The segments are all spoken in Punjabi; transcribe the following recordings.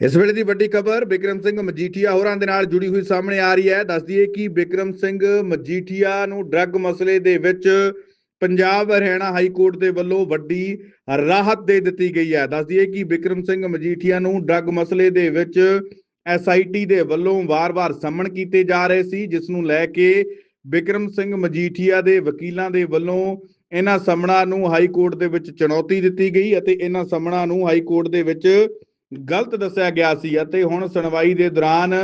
ਇਸ ਵੇਲੇ ਦੀ ਵੱਡੀ ਖਬਰ, ਬਿਕਰਮ ਸਿੰਘ ਮਜੀਠੀਆ ਹੋਰਾਂ ਦੇ ਨਾਲ ਜੁੜੀ ਹੋਈ ਸਾਹਮਣੇ ਆ ਰਹੀ ਹੈ। ਦੱਸਦੀ ਹੈ ਕਿ ਬਿਕਰਮ ਸਿੰਘ ਮਜੀਠੀਆ ਨੂੰ ਡਰੱਗ ਮਸਲੇ ਦੇ ਵਿੱਚ ਪੰਜਾਬ ਹਰਿਆਣਾ ਹਾਈ ਕੋਰਟ ਦੇ ਵੱਲੋਂ ਵੱਡੀ ਰਾਹਤ ਦੇ ਦਿੱਤੀ ਗਈ ਹੈ। ਦੱਸਦੀ ਹੈ ਕਿ ਬਿਕਰਮ ਸਿੰਘ ਮਜੀਠੀਆ ਨੂੰ ਡਰੱਗ ਮਸਲੇ ਦੇ ਵਿੱਚ ਐਸਆਈਟੀ ਦੇ ਵੱਲੋਂ ਵਾਰ-ਵਾਰ ਸੰਮਣ ਕੀਤੇ ਜਾ ਰਹੇ ਸੀ, ਜਿਸ ਨੂੰ ਲੈ ਕੇ ਬਿਕਰਮ ਸਿੰਘ ਮਜੀਠੀਆ ਦੇ ਵਕੀਲਾਂ ਦੇ ਵੱਲੋਂ ਇਹਨਾਂ ਸਮਣਾ ਨੂੰ ਹਾਈ ਕੋਰਟ ਦੇ ਵਿੱਚ ਚੁਣੌਤੀ ਦਿੱਤੀ ਗਈ ਅਤੇ ਇਹਨਾਂ ਸੰਮਣਾਂ ਨੂੰ ਹਾਈ ਕੋਰਟ ਦੇ ਵਿੱਚ ਗਲਤ ਦੱਸਿਆ ਗਿਆ ਸੀ ਅਤੇ ਹੁਣ ਸੁਣਵਾਈ ਦੇ ਦੌਰਾਨ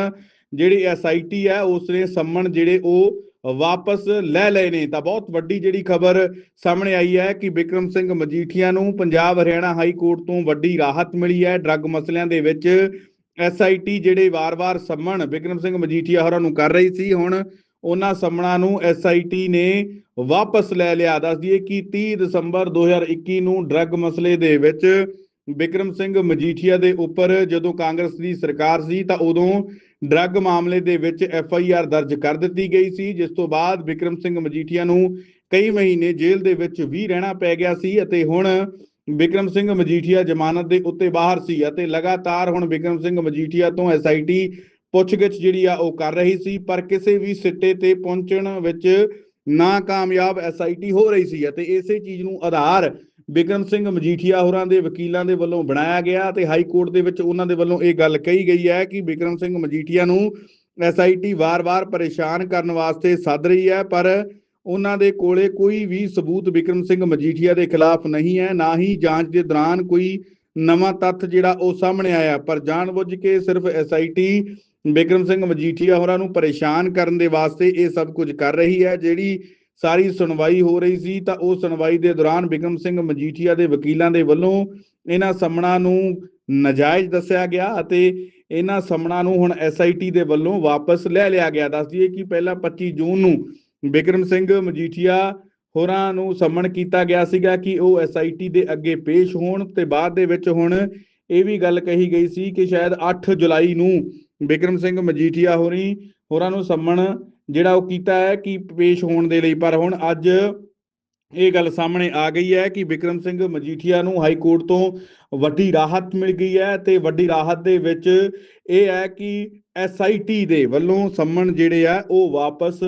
ਜਿਹੜੀ ਐਸਆਈਟੀ ਹੈ ਉਸ ਨੇ ਸੰਮਣ ਜਿਹੜੇ ਉਹ ਵਾਪਸ ਲੈ ਲਏ ਨੇ। ਤਾਂ ਬਹੁਤ ਵੱਡੀ ਜਿਹੜੀ ਖਬਰ ਸਾਹਮਣੇ ਆਈ ਹੈ ਕਿ ਬਿਕਰਮ ਸਿੰਘ ਮਜੀਠੀਆ ਨੂੰ ਪੰਜਾਬ ਹਰਿਆਣਾ ਹਾਈ ਕੋਰਟ ਤੋਂ ਵੱਡੀ ਰਾਹਤ ਮਿਲੀ ਹੈ। ਡਰੱਗ ਮਸਲਿਆਂ ਦੇ ਵਿੱਚ ਐਸਆਈਟੀ ਜਿਹੜੇ ਵਾਰ-ਵਾਰ ਸੰਮਣ ਬਿਕਰਮ ਸਿੰਘ ਮਜੀਠੀਆ ਹੋਰਾਂ ਨੂੰ ਕਰ ਰਹੀ ਸੀ, ਹੁਣ ਉਹਨਾਂ ਸੰਮਣਾ ਨੂੰ ਐਸਆਈਟੀ ਨੇ ਵਾਪਸ ਲੈ ਲਿਆ। ਦੱਸ ਦਈਏ ਕਿ 30 ਦਸੰਬਰ 2021 ਨੂੰ ਡਰੱਗ ਮਸਲੇ ਦੇ ਵਿੱਚ ਬਿਕਰਮ ਸਿੰਘ ਮਜੀਠੀਆ ਦੇ ਉੱਪਰ ਜਦੋਂ ਕਾਂਗਰਸ ਦੀ ਸਰਕਾਰ ਸੀ ਤਾਂ ਉਦੋਂ ਡਰੱਗ ਮਾਮਲੇ ਦੇ ਵਿੱਚ ਐਫ ਆਈ ਆਰ ਦਰਜ ਕਰ ਦਿੱਤੀ ਗਈ ਸੀ, ਜਿਸ ਤੋਂ ਬਾਅਦ ਬਿਕਰਮ ਸਿੰਘ ਮਜੀਠੀਆ ਨੂੰ ਕਈ ਮਹੀਨੇ ਜੇਲ੍ਹ ਦੇ ਵਿੱਚ ਵੀ ਰਹਿਣਾ ਪੈ ਗਿਆ ਸੀ ਅਤੇ ਹੁਣ ਬਿਕਰਮ ਸਿੰਘ ਮਜੀਠੀਆ ਜ਼ਮਾਨਤ ਦੇ ਉੱਤੇ ਬਾਹਰ ਸੀ ਅਤੇ ਲਗਾਤਾਰ ਹੁਣ ਬਿਕਰਮ ਸਿੰਘ ਮਜੀਠੀਆ ਤੋਂ ਐਸਆਈਟੀ ਪੁੱਛਗਿੱਛ ਜਿਹੜੀ ਆ ਉਹ ਕਰ ਰਹੀ ਸੀ, ਪਰ ਕਿਸੇ ਵੀ ਸਿੱਟੇ ਤੇ ਪਹੁੰਚਣ ਵਿੱਚ ਨਾਕਾਮਯਾਬ ਐਸਆਈਟੀ ਹੋ ਰਹੀ ਸੀ ਅਤੇ ਇਸੇ ਚੀਜ਼ ਨੂੰ ਆਧਾਰ ਬਿਕਰਮ ਸਿੰਘ ਮਜੀਠੀਆ ਹੋਰਾਂ ਦੇ ਵਕੀਲਾਂ ਦੇ ਵੱਲੋਂ ਬਣਾਇਆ ਗਿਆ ਤੇ ਹਾਈ ਕੋਰਟ ਦੇ ਵਿੱਚ ਉਹਨਾਂ ਦੇ ਵੱਲੋਂ ਇਹ ਗੱਲ ਕਹੀ ਗਈ ਹੈ ਕਿ ਬਿਕਰਮ ਸਿੰਘ ਮਜੀਠੀਆ ਨੂੰ ਐਸਆਈਟੀ ਵਾਰ-ਵਾਰ ਪਰੇਸ਼ਾਨ ਕਰਨ ਵਾਸਤੇ ਸੱਦ ਰਹੀ ਹੈ, ਪਰ ਉਹਨਾਂ ਦੇ ਕੋਲੇ ਕੋਈ ਵੀ ਸਬੂਤ ਬਿਕਰਮ ਸਿੰਘ ਮਜੀਠੀਆ ਦੇ ਖਿਲਾਫ ਨਹੀਂ ਹੈ, ਨਾ ਹੀ ਜਾਂਚ ਦੇ ਦੌਰਾਨ ਕੋਈ ਨਵਾਂ ਤੱਥ ਜਿਹੜਾ ਉਹ ਸਾਹਮਣੇ ਆਇਆ। ਪਰ ਜਾਣਬੁੱਝ ਕੇ ਸਿਰਫ ਐਸਆਈਟੀ ਬਿਕਰਮ ਸਿੰਘ ਮਜੀਠੀਆ ਹੋਰਾਂ ਨੂੰ ਪਰੇਸ਼ਾਨ ਕਰਨ ਦੇ ਵਾਸਤੇ ਇਹ ਸਭ ਕੁਝ ਕਰ ਰਹੀ ਹੈ, ਜਿਹੜੀ ਸਾਰੀ ਸੁਣਵਾਈ ਹੋ ਰਹੀ ਸੀ ਤਾਂ ਉਹ ਸੁਣਵਾਈ ਦੇ ਦੌਰਾਨ ਬਿਕਰਮ ਸਿੰਘ ਮਜੀਠੀਆ ਦੇ ਵਕੀਲਾਂ ਦੇ ਵੱਲੋਂ ਇਹਨਾਂ ਸਮਣਾ ਨੂੰ ਨਜਾਇਜ਼ ਦੱਸਿਆ ਗਿਆ ਅਤੇ ਇਹਨਾਂ ਸਮਣਾ ਨੂੰ ਹੁਣ ਐਸਆਈਟੀ ਦੇ ਵੱਲੋਂ ਵਾਪਸ ਲੈ ਲਿਆ ਗਿਆ। ਦੱਸ ਦਈਏ ਕਿ ਪਹਿਲਾਂ 25 ਜੂਨ ਨੂੰ ਬਿਕਰਮ ਸਿੰਘ ਮਜੀਠੀਆ ਹੋਰਾਂ ਨੂੰ ਸਮਣ ਕੀਤਾ ਗਿਆ ਸੀਗਾ ਕਿ ਉਹ ਐਸਆਈਟੀ ਦੇ ਅੱਗੇ ਪੇਸ਼ ਹੋਣ ਤੇ ਬਾਅਦ ਦੇ ਵਿੱਚ ਹੁਣ ਇਹ ਵੀ ਗੱਲ ਕਹੀ ਗਈ ਸੀ ਕਿ ਸ਼ਾਇਦ 8 ਜੁਲਾਈ ਨੂੰ ਬਿਕਰਮ ਸਿੰਘ ਮਜੀਠੀਆ ਹੋਰੀ ਹੋਰਾਂ ਨੂੰ ਸੰਮਣ ਜਿਹੜਾ ਉਹ ਕੀਤਾ ਹੈ ਕਿ ਪੇਸ਼ ਹੋਣ ਦੇ ਲਈ, ਪਰ ਹੁਣ ਅੱਜ ਇਹ ਗੱਲ ਸਾਹਮਣੇ ਆ ਗਈ ਹੈ ਕਿ ਬਿਕਰਮ ਸਿੰਘ ਮਜੀਠੀਆ ਨੂੰ ਹਾਈ ਕੋਰਟ ਤੋਂ ਵੱਡੀ ਰਾਹਤ ਮਿਲ ਗਈ ਹੈ ਤੇ ਵੱਡੀ ਰਾਹਤ ਦੇ ਵਿੱਚ ਇਹ ਹੈ ਕਿ ਐਸਆਈਟੀ ਦੇ ਵੱਲੋਂ ਸੰਮਣ ਜਿਹੜੇ ਆ, ਉਹ ਵਾਪਸ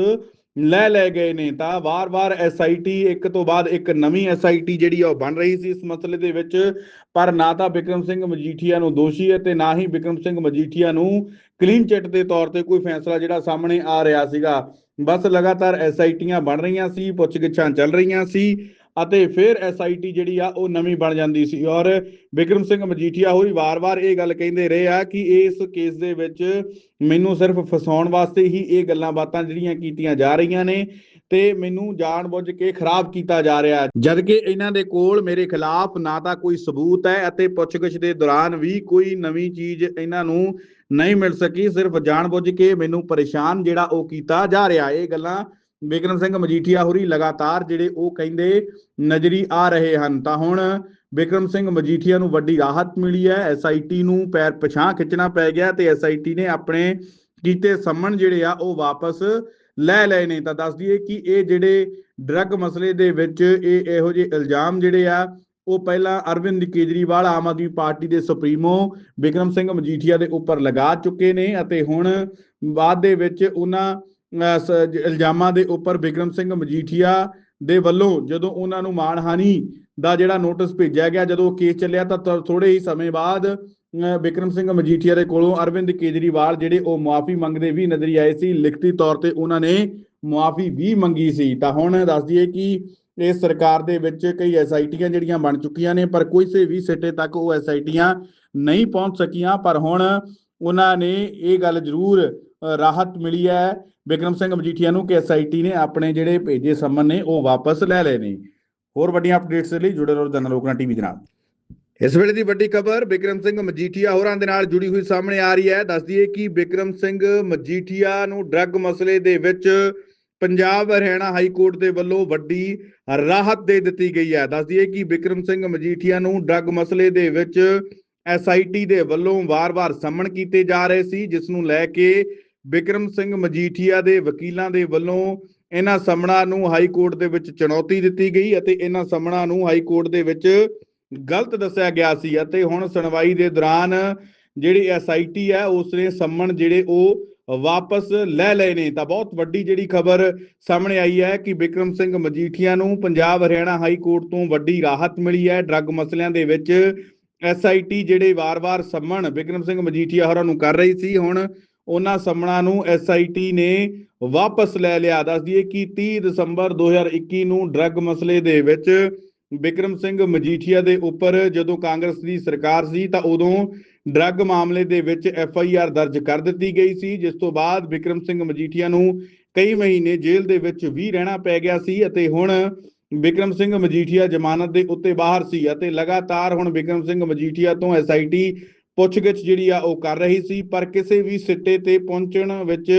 ਲੈ ਲੈ ਗਏ ਨੇ ਤਾਂ ਵਾਰ-ਵਾਰ ਐਸਆਈਟੀ ਇੱਕ ਤੋਂ ਬਾਅਦ ਇੱਕ ਨਵੀਂ ਐਸਆਈਟੀ ਜਿਹੜੀ ਆ ਉਹ ਬਣ ਰਹੀ ਸੀ ਇਸ ਮਸਲੇ ਦੇ ਵਿੱਚ। ਪਰ ਨਾ ਤਾਂ ਬਿਕਰਮ ਸਿੰਘ ਮਜੀਠੀਆ ਨੂੰ ਦੋਸ਼ੀ ਹੈ ਤੇ ਨਾ ਹੀ ਬਿਕਰਮ ਸਿੰਘ ਮਜੀਠੀਆ ਨੂੰ ਕਲੀਨ ਚਿੱਟ ਦੇ ਤੌਰ ਤੇ ਕੋਈ ਫੈਸਲਾ ਜਿਹੜਾ ਸਾਹਮਣੇ ਆ ਰਿਹਾ ਸੀਗਾ। ਬਸ ਲਗਾਤਾਰ ਐਸਆਈਟੀਆਂ ਬਣ ਰਹੀਆਂ ਸੀ, ਪੁੱਛਗਿੱਛਾਂ ਚੱਲ ਰਹੀਆਂ ਸੀ। ਅਤੇ ਫਿਰ ਐਸਆਈਟੀ ਜਿਹੜੀ ਆ ਉਹ ਨਵੀਂ ਬਣ ਜਾਂਦੀ ਸੀ। ਔਰ ਬਿਕਰਮ ਸਿੰਘ ਮਜੀਠੀਆ ਹੋਰੀ ਵਾਰ-ਵਾਰ ਇਹ ਗੱਲ ਕਹਿੰਦੇ ਰਹੇ ਆ ਕਿ ਇਸ ਕੇਸ ਦੇ ਵਿੱਚ ਮੈਨੂੰ ਸਿਰਫ ਫਸਾਉਣ ਵਾਸਤੇ ਹੀ ਇਹ ਗੱਲਾਂ ਬਾਤਾਂ ਜਿਹੜੀਆਂ ਕੀਤੀਆਂ ਜਾ ਰਹੀਆਂ ਨੇ ਤੇ ਮੈਨੂੰ ਜਾਣਬੁੱਝ ਕੇ ਖਰਾਬ ਕੀਤਾ ਜਾ ਰਿਹਾ ਜਦ ਕਿ ਇਹਨਾਂ ਦੇ ਕੋਲ ਮੇਰੇ ਖਿਲਾਫ ਨਾ ਤਾਂ ਕੋਈ ਸਬੂਤ ਹੈ ਅਤੇ ਪੁੱਛਗਿੱਛ ਦੇ ਦੌਰਾਨ ਵੀ ਕੋਈ ਨਵੀਂ ਚੀਜ਼ ਇਹਨਾਂ ਨੂੰ ਨਹੀਂ ਮਿਲ ਸਕੀ। ਸਿਰਫ ਜਾਣਬੁੱਝ ਕੇ ਮੈਨੂੰ ਪਰੇਸ਼ਾਨ ਜਿਹੜਾ ਉਹ ਕੀਤਾ ਜਾ ਰਿਹਾ। ਇਹ ਗੱਲਾਂ ਬਿਕਰਮ ਸਿੰਘ ਮਜੀਠੀਆ ਹੋਰੀ ਲਗਾਤਾਰ ਜਿਹੜੇ ਉਹ ਕਹਿੰਦੇ ਨਜ਼ਰੀ ਆ ਰਹੇ ਹਨ, ਤਾਂ ਹੁਣ ਬਿਕਰਮ ਸਿੰਘ ਮਜੀਠੀਆ ਨੂੰ ਵੱਡੀ ਰਾਹਤ ਮਿਲੀ ਹੈ ਐਸਆਈਟੀ ਨੂੰ ਪੈਰ ਪਛਾਂ ਖਿੱਚਣਾ ਪੈ ਗਿਆ ਤੇ ਐਸਆਈਟੀ ਨੇ ਆਪਣੇ ਕੀਤੇ ਸੰਮਣ ਜਿਹੜੇ ਆ ਉਹ ਵਾਪਸ ਲੈ ਲਏ ਨੇ। ਤਾਂ ਦੱਸ ਦਈਏ ਕਿ ਇਹ ਜਿਹੜੇ ਡਰੱਗ ਮਸਲੇ ਦੇ ਵਿੱਚ ਇਹ ਇਹੋ ਜਿਹੇ ਇਲਜ਼ਾਮ ਜਿਹੜੇ ਆ, ਉਹ ਪਹਿਲਾਂ ਅਰਵਿੰਦ ਕੇਜਰੀਵਾਲ ਆਮ ਆਦਮੀ ਪਾਰਟੀ ਦੇ ਸੁਪਰੀਮੋ ਬਿਕਰਮ ਸਿੰਘ ਮਜੀਠੀਆ ਦੇ ਉੱਪਰ ਲਗਾ ਚੁੱਕੇ ਨੇ ਅਤੇ ਹੁਣ ਬਾਅਦ ਦੇ ਵਿੱਚ ਉਹਨਾਂ ਇਲਜ਼ਾਮਾਂ ਦੇ ਉੱਪਰ ਬਿਕਰਮ ਸਿੰਘ ਮਜੀਠੀਆ ਦੇ ਵੱਲੋਂ ਜਦੋਂ ਉਹਨਾਂ ਨੂੰ ਮਾਣਹਾਨੀ ਦਾ ਜਿਹੜਾ ਨੋਟਿਸ ਭੇਜਿਆ ਗਿਆ, ਜਦੋਂ ਕੇਸ ਚੱਲਿਆ, ਤਾਂ ਥੋੜੇ ਹੀ ਸਮੇਂ ਬਾਅਦ ਬਿਕਰਮ ਸਿੰਘ ਮਜੀਠੀਆ ਦੇ ਕੋਲੋਂ ਅਰਵਿੰਦ ਕੇਜਰੀਵਾਲ ਜਿਹੜੇ ਉਹ ਮੁਆਫੀ ਮੰਗਦੇ ਵੀ ਨਜ਼ਰੀ ਆਏ ਸੀ, ਲਿਖਤੀ ਤੌਰ ਤੇ ਉਹਨਾਂ ਨੇ ਮੁਆਫੀ ਵੀ ਮੰਗੀ ਸੀ। ਤਾਂ ਹੁਣ ਦੱਸ ਦਈਏ ਕਿ ਇਸ ਸਰਕਾਰ ਦੇ ਵਿੱਚ ਕਈ ਐਸਆਈਟੀਆਂ ਜਿਹੜੀਆਂ ਬਣ ਚੁੱਕੀਆਂ ਨੇ, ਪਰ ਕਿਸੇ ਵੀ ਸਿੱਟੇ ਤੱਕ ਉਹ ਐਸਆਈਟੀਆਂ ਨਹੀਂ ਪਹੁੰਚ ਸਕੀਆਂ। ਪਰ ਹੁਣ ਉਹਨਾਂ ਨੇ ਇਹ ਗੱਲ ਜ਼ਰੂਰ ਰਾਹਤ ਮਿਲੀ ਹੈ ਬਿਕਰਮ ਸਿੰਘ ਮਜੀਠੀਆ ਨੂੰ ਕਿ ਐਸਆਈਟੀ ਨੇ ਆਪਣੇ ਜਿਹੜੇ ਭੇਜੇ ਸੰਮਨ ਨੇ ਉਹ ਵਾਪਸ ਲੈ ਲਏ ਨੇ। ਹੋਰ ਵੱਡੀਆਂ ਅਪਡੇਟਸ ਲਈ ਜੁੜੇ ਰਹੋ ਜਨਰਲ ਟੀਵੀ ਦੇ ਨਾਲ। ਇਸ ਵੇਲੇ ਦੀ ਵੱਡੀ ਖਬਰ, ਬਿਕਰਮ ਸਿੰਘ ਮਜੀਠੀਆ ਹੋਰਾਂ ਦੇ ਨਾਲ ਜੁੜੀ ਹੋਈ ਸਾਹਮਣੇ ਆ ਰਹੀ ਹੈ। ਦੱਸਦੀ ਹੈ ਕਿ ਬਿਕਰਮ ਸਿੰਘ ਮਜੀਠੀਆ ਨੂੰ ਡਰੱਗ ਮਸਲੇ ਦੇ ਵਿੱਚ ਪੰਜਾਬ ਹਰਿਆਣਾ ਹਾਈ ਕੋਰਟ ਦੇ ਵੱਲੋਂ ਵੱਡੀ ਰਾਹਤ ਦੇ ਦਿੱਤੀ ਗਈ ਹੈ। ਦੱਸਦੀ ਹੈ ਕਿ ਬਿਕਰਮ ਸਿੰਘ ਮਜੀਠੀਆ ਨੂੰ ਡਰੱਗ ਮਸਲੇ ਦੇ ਵਿੱਚ ਐਸਆਈਟੀ ਦੇ ਵੱਲੋਂ ਵਾਰ-ਵਾਰ ਸੰਮਣ ਕੀਤੇ ਜਾ ਰਹੇ ਸੀ, ਜਿਸ ਨੂੰ ਲੈ ਕੇ ਬਿਕਰਮ ਸਿੰਘ ਮਜੀਠੀਆ ਦੇ ਵਕੀਲਾਂ ਦੇ ਵੱਲੋਂ ਇਹਨਾਂ ਸਮਣਾ ਨੂੰ ਹਾਈ ਕੋਰਟ ਦੇ ਵਿੱਚ ਚੁਣੌਤੀ ਦਿੱਤੀ ਗਈ ਅਤੇ ਇਹਨਾਂ ਸਮਣਾ ਨੂੰ ਹਾਈ ਕੋਰਟ ਦੇ ਵਿੱਚ ਗਲਤ ਦੱਸਿਆ ਗਿਆ ਸੀ ਅਤੇ ਹੁਣ ਸੁਣਵਾਈ ਦੇ ਦੌਰਾਨ ਜਿਹੜੀ ਐਸਆਈਟੀ ਹੈ ਉਸ ਨੇ ਸੰਮਣ ਜਿਹੜੇ ਉਹ ਵਾਪਸ ਲੈ ਲਏ ਨੇ। ਤਾਂ ਬਹੁਤ ਵੱਡੀ ਜਿਹੜੀ ਖਬਰ ਸਾਹਮਣੇ ਆਈ ਹੈ ਕਿ ਬਿਕਰਮ ਸਿੰਘ ਮਜੀਠੀਆ ਨੂੰ ਪੰਜਾਬ ਹਰਿਆਣਾ ਹਾਈ ਕੋਰਟ ਤੋਂ ਵੱਡੀ ਰਾਹਤ ਮਿਲੀ ਹੈ। ਡਰੱਗ ਮਸਲਿਆਂ ਦੇ ਵਿੱਚ ਐਸਆਈਟੀ ਜਿਹੜੇ ਵਾਰ-ਵਾਰ ਸੰਮਣ ਬਿਕਰਮ ਸਿੰਘ ਮਜੀਠੀਆ ਹੋਰਾਂ ਨੂੰ ਕਰ ਰਹੀ ਸੀ। ਹੁਣ ਉਹਨਾਂ ਸੰਮਣਾਂ ਨੂੰ ਐਸਆਈਟੀ ਨੇ ਵਾਪਸ ਲੈ ਲਿਆ। ਦੱਸ ਦਈਏ ਕਿ 30 ਦਸੰਬਰ 2021 ਨੂੰ ਡਰੱਗ ਮਸਲੇ ਦੇ ਵਿੱਚ ਬਿਕਰਮ ਸਿੰਘ ਮਜੀਠੀਆ ਦੇ ਉੱਪਰ ਜਦੋਂ ਕਾਂਗਰਸ ਦੀ ਸਰਕਾਰ ਸੀ ਤਾਂ ਉਦੋਂ ਡਰੱਗ ਮਾਮਲੇ ਦੇ ਵਿੱਚ ਐਫ ਆਈ ਆਰ ਦਰਜ ਕਰ ਦਿੱਤੀ ਗਈ ਸੀ, ਜਿਸ ਤੋਂ ਬਾਅਦ ਬਿਕਰਮ ਸਿੰਘ ਮਜੀਠੀਆ ਨੂੰ ਕਈ ਮਹੀਨੇ ਜੇਲ੍ਹ ਦੇ ਵਿੱਚ ਵੀ ਰਹਿਣਾ ਪੈ ਗਿਆ ਸੀ ਅਤੇ ਹੁਣ ਬਿਕਰਮ ਸਿੰਘ ਮਜੀਠੀਆ ਜ਼ਮਾਨਤ ਦੇ ਉੱਤੇ ਬਾਹਰ ਸੀ ਅਤੇ ਲਗਾਤਾਰ ਹੁਣ ਬਿਕਰਮ ਸਿੰਘ ਮਜੀਠੀਆ ਤੋਂ ਐਸਆਈਟੀ ਪੁੱਛਗਿੱਛ ਜਿਹੜੀ ਆ ਉਹ ਕਰ ਰਹੀ ਸੀ, ਪਰ ਕਿਸੇ ਵੀ ਸਿੱਟੇ ਤੇ ਪਹੁੰਚਣ ਵਿੱਚ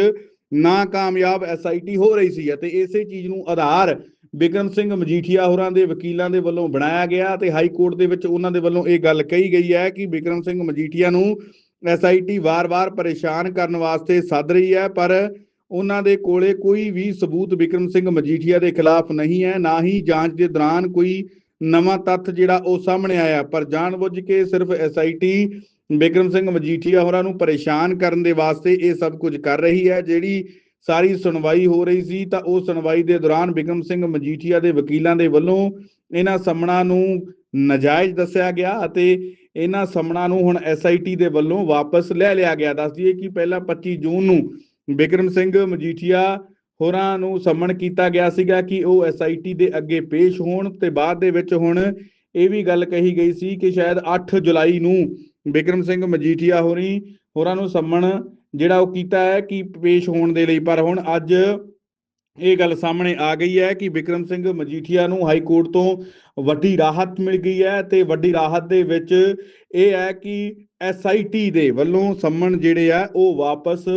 ਨਾਕਾਮਯਾਬ ਐਸਆਈਟੀ ਹੋ ਰਹੀ ਸੀ ਅਤੇ ਇਸੇ ਚੀਜ਼ ਨੂੰ ਆਧਾਰ ਬਿਕਰਮ ਸਿੰਘ ਮਜੀਠੀਆ ਹੋਰਾਂ ਦੇ ਵਕੀਲਾਂ ਦੇ ਵੱਲੋਂ ਬਣਾਇਆ ਗਿਆ ਤੇ ਹਾਈ ਕੋਰਟ ਦੇ ਵਿੱਚ ਉਹਨਾਂ ਦੇ ਵੱਲੋਂ ਇਹ ਗੱਲ ਕਹੀ ਗਈ ਹੈ ਕਿ ਬਿਕਰਮ ਸਿੰਘ ਮਜੀਠੀਆ ਨੂੰ ਐਸਆਈਟੀ ਵਾਰ-ਵਾਰ ਪਰੇਸ਼ਾਨ ਕਰਨ ਵਾਸਤੇ ਸੱਦ ਰਹੀ ਹੈ, ਪਰ ਉਹਨਾਂ ਦੇ ਕੋਲੇ ਕੋਈ ਵੀ ਸਬੂਤ ਬਿਕਰਮ ਸਿੰਘ ਮਜੀਠੀਆ ਦੇ ਖਿਲਾਫ ਨਹੀਂ ਹੈ, ਨਾ ਹੀ ਜਾਂਚ ਦੇ ਦੌਰਾਨ ਕੋਈ ਨਵਾਂ ਤੱਥ ਜਿਹੜਾ ਉਹ ਸਾਹਮਣੇ ਆਇਆ। ਪਰ ਜਾਣਬੁੱਝ ਕੇ ਸਿਰਫ ਐਸਆਈਟੀ ਬਿਕਰਮ ਸਿੰਘ ਮਜੀਠੀਆ ਹੋਰਾਂ ਨੂੰ ਪਰੇਸ਼ਾਨ ਕਰਨ ਦੇ ਵਾਸਤੇ ਇਹ ਸਭ ਕੁਝ ਕਰ ਰਹੀ ਹੈ। ਜਿਹੜੀ ਸਾਰੀ ਸੁਣਵਾਈ ਹੋ ਰਹੀ ਸੀ ਤਾਂ ਉਹ ਸੁਣਵਾਈ ਦੇ ਦੌਰਾਨ ਬਿਕਰਮ ਸਿੰਘ ਮਜੀਠੀਆ ਦੇ ਵਕੀਲਾਂ ਦੇ ਵੱਲੋਂ ਇਹਨਾਂ ਸੰਮਣਾਂ ਨੂੰ ਨਜਾਇਜ਼ ਦੱਸਿਆ ਗਿਆ ਅਤੇ ਇਹਨਾਂ ਸਮਣਾ ਨੂੰ ਹੁਣ ਐਸਆਈਟੀ ਦੇ ਵੱਲੋਂ ਵਾਪਸ ਲੈ ਲਿਆ ਗਿਆ। ਦੱਸ ਦਈਏ ਕਿ ਪਹਿਲਾਂ 25 ਜੂਨ ਨੂੰ ਬਿਕਰਮ ਸਿੰਘ ਮਜੀਠੀਆ ਹੋਰਾਂ ਨੂੰ ਸਮਣ ਕੀਤਾ ਗਿਆ ਸੀਗਾ ਕਿ ਉਹ ਐਸਆਈਟੀ ਦੇ ਅੱਗੇ ਪੇਸ਼ ਹੋਣ ਤੇ ਬਾਅਦ ਦੇ ਵਿੱਚ ਹੁਣ ਇਹ ਵੀ ਗੱਲ ਕਹੀ ਗਈ ਸੀ ਕਿ ਸ਼ਾਇਦ 8 ਜੁਲਾਈ ਨੂੰ ਬਿਕਰਮ ਸਿੰਘ ਮਜੀਠੀਆ ਹੋਰੀ ਹੋਰਾਂ ਨੂੰ ਸੰਮਣ ਜਿਹੜਾ ਉਹ ਕੀਤਾ ਹੈ ਕਿ ਪੇਸ਼ ਹੋਣ ਦੇ ਲਈ, ਪਰ ਹੁਣ ਅੱਜ ਇਹ ਗੱਲ ਸਾਹਮਣੇ ਆ ਗਈ ਹੈ ਕਿ ਬਿਕਰਮ ਸਿੰਘ ਮਜੀਠੀਆ ਨੂੰ ਹਾਈ ਕੋਰਟ ਤੋਂ ਵੱਡੀ ਰਾਹਤ ਮਿਲ ਗਈ ਹੈ ਤੇ ਵੱਡੀ ਰਾਹਤ ਦੇ ਵਿੱਚ ਇਹ ਹੈ ਕਿ ਐਸਆਈਟੀ ਦੇ ਵੱਲੋਂ ਸੰਮਣ ਜਿਹੜੇ ਆ ਉਹ ਵਾਪਸ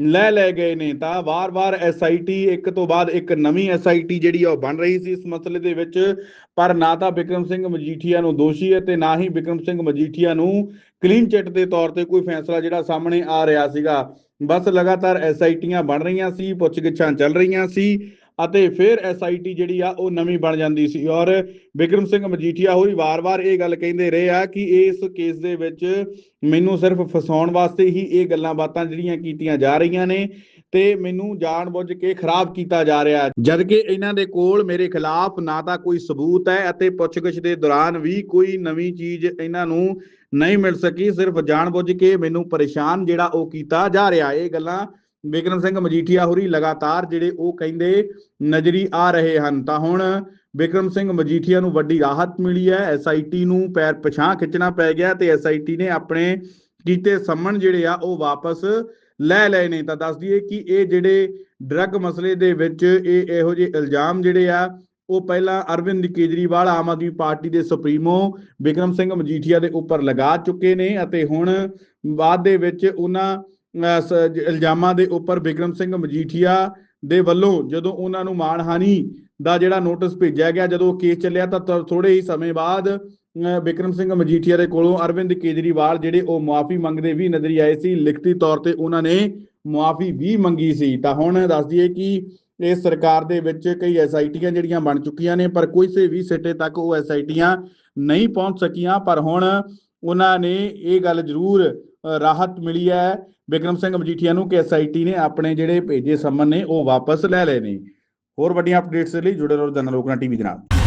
ਲੈ ਲੈ ਗਏ ਨੇ ਤਾਂ ਵਾਰ-ਵਾਰ ਐਸਆਈਟੀ ਇੱਕ ਤੋਂ ਬਾਅਦ ਇੱਕ ਨਵੀਂ ਐਸਆਈਟੀ ਜਿਹੜੀ ਆ ਉਹ ਬਣ ਰਹੀ ਸੀ ਇਸ ਮਸਲੇ ਦੇ ਵਿੱਚ। ਪਰ ਨਾ ਤਾਂ ਬਿਕਰਮ ਸਿੰਘ ਮਜੀਠੀਆ ਨੂੰ ਦੋਸ਼ੀ ਹੈ ਤੇ ਨਾ ਹੀ ਬਿਕਰਮ ਸਿੰਘ ਮਜੀਠੀਆ ਨੂੰ ਕਲੀਨ ਚਿੱਟ ਦੇ ਤੌਰ ਤੇ ਕੋਈ ਫੈਸਲਾ ਜਿਹੜਾ ਸਾਹਮਣੇ ਆ ਰਿਹਾ ਸੀਗਾ। ਬਸ ਲਗਾਤਾਰ ਐਸਆਈਟੀਆਂ ਬਣ ਰਹੀਆਂ ਸੀ, ਪੁੱਛਗਿੱਛਾਂ ਚੱਲ ਰਹੀਆਂ ਸੀ। ਅਤੇ ਫਿਰ ਐਸਆਈਟੀ ਜਿਹੜੀ ਆ, ਉਹ ਨਵੀਂ ਬਣ ਜਾਂਦੀ ਸੀ। ਔਰ ਬਿਕਰਮ ਸਿੰਘ ਮਜੀਠੀਆ ਹੋਈ ਵਾਰ-ਵਾਰ ਇਹ ਗੱਲ ਕਹਿੰਦੇ ਰਹੇ ਆ ਕਿ ਇਸ ਕੇਸ ਦੇ ਵਿੱਚ ਮੈਨੂੰ ਸਿਰਫ ਫਸਾਉਣ ਵਾਸਤੇ ਹੀ ਇਹ ਗੱਲਾਂ ਬਾਤਾਂ ਜਿਹੜੀਆਂ ਕੀਤੀਆਂ ਜਾ ਰਹੀਆਂ ਨੇ ਤੇ ਮੈਨੂੰ ਜਾਣਬੁੱਝ ਕੇ ਖਰਾਬ ਕੀਤਾ ਜਾ ਰਿਹਾ ਹੈ। ਜਦ ਕਿ ਇਹਨਾਂ ਦੇ ਕੋਲ ਮੇਰੇ ਖਿਲਾਫ ਨਾ ਤਾਂ ਕੋਈ ਸਬੂਤ ਹੈ ਅਤੇ ਪੁੱਛਗਿੱਛ ਦੇ ਦੌਰਾਨ ਵੀ ਕੋਈ ਨਵੀਂ ਚੀਜ਼ ਇਹਨਾਂ ਨੂੰ ਨਹੀਂ ਮਿਲ ਸਕੀ। ਸਿਰਫ ਜਾਣਬੁੱਝ ਕੇ ਮੈਨੂੰ ਪਰੇਸ਼ਾਨ ਜਿਹੜਾ ਉਹ ਕੀਤਾ ਜਾ ਰਿਹਾ। ਇਹ ਗੱਲਾਂ ਬਿਕਰਮ ਸਿੰਘ ਮਜੀਠੀਆ ਹੋਰੀ ਲਗਾਤਾਰ ਜਿਹੜੇ ਉਹ ਕਹਿੰਦੇ ਨਜ਼ਰੀ ਆ ਰਹੇ ਹਨ, ਤਾਂ ਹੁਣ ਬਿਕਰਮ ਸਿੰਘ ਮਜੀਠੀਆ ਨੂੰ ਵੱਡੀ ਰਾਹਤ ਮਿਲੀ ਹੈ ਐਸਆਈਟੀ ਨੂੰ ਪੈਰ ਪਛਾਂ ਖਿੱਚਣਾ ਪੈ ਗਿਆ ਤੇ ਐਸਆਈਟੀ ਨੇ ਆਪਣੇ ਕੀਤੇ ਸੰਮਣ ਜਿਹੜੇ ਆ ਉਹ ਵਾਪਸ ਲੈ ਲਏ ਨੇ। ਤਾਂ ਦੱਸ ਦਈਏ ਕਿ ਇਹ ਜਿਹੜੇ ਡਰੱਗ ਮਸਲੇ ਦੇ ਵਿੱਚ ਇਹ ਇਹੋ ਜਿਹੇ ਇਲਜ਼ਾਮ ਜਿਹੜੇ ਆ, ਉਹ ਪਹਿਲਾਂ ਅਰਵਿੰਦ ਕੇਜਰੀਵਾਲ ਆਮ ਆਦਮੀ ਪਾਰਟੀ ਦੇ ਸੁਪਰੀਮੋ ਬਿਕਰਮ ਸਿੰਘ ਮਜੀਠੀਆ ਦੇ ਉੱਪਰ ਲਗਾ ਚੁੱਕੇ ਨੇ ਅਤੇ ਹੁਣ ਬਾਅਦ ਦੇ ਵਿੱਚ ਉਹਨਾਂ ਇਲਜ਼ਾਮਾਂ ਦੇ ਉੱਪਰ ਬਿਕਰਮ ਸਿੰਘ ਮਜੀਠੀਆ ਦੇ ਵੱਲੋਂ ਜਦੋਂ ਉਹਨਾਂ ਨੂੰ ਮਾਣਹਾਨੀ ਦਾ ਜਿਹੜਾ ਨੋਟਿਸ ਭੇਜਿਆ ਗਿਆ ਜਦੋਂ ਕੇਸ ਚੱਲਿਆ ਤਾਂ ਥੋੜੇ ਹੀ ਸਮੇਂ ਬਾਅਦ ਅਹ, ਬਿਕਰਮ ਸਿੰਘ ਮਜੀਠੀਆ ਦੇ ਕੋਲੋਂ ਅਰਵਿੰਦ ਕੇਜਰੀਵਾਲ ਜਿਹੜੇ ਉਹ ਮੁਆਫੀ ਮੰਗਦੇ ਵੀ ਨਜ਼ਰੀ ਆਏ ਸੀ ਲਿਖਤੀ ਤੌਰ ਤੇ ਉਹਨਾਂ ਨੇ ਮੁਆਫੀ ਵੀ ਮੰਗੀ ਸੀ। ਤਾਂ ਹੁਣ ਦੱਸ ਦਈਏ ਕਿ ਇਸ ਸਰਕਾਰ ਦੇ ਵਿੱਚ ਕਈ ਐਸਆਈਟੀਆਂ ਜਿਹੜੀਆਂ ਬਣ ਚੁੱਕੀਆਂ ਨੇ ਪਰ ਕਿਸੇ ਵੀ ਸਿੱਟੇ ਤੱਕ ਉਹ ਐਸਆਈਟੀਆਂ ਨਹੀਂ ਪਹੁੰਚ ਸਕੀਆਂ। ਪਰ ਹੁਣ ਉਹਨਾਂ ਨੇ ਇਹ ਗੱਲ ਜ਼ਰੂਰ ਰਾਹਤ ਮਿਲੀ ਹੈ ਬਿਕਰਮ ਸਿੰਘ ਮਜੀਠੀਆ ਨੂੰ ਕਿ ਐਸਆਈਟੀ ਨੇ ਆਪਣੇ ਜਿਹੜੇ ਭੇਜੇ ਸਮਨ ਨੇ ਉਹ ਵਾਪਸ ਲੈ ਲਏ ਨੇ। ਹੋਰ ਵੱਡੀਆਂ ਅਪਡੇਟਸ ਲਈ ਜੁੜੇ ਰਹੋ ਜਨ ਲੋਕਨਾ ਟੀਵੀ ਦੇ ਨਾਲ।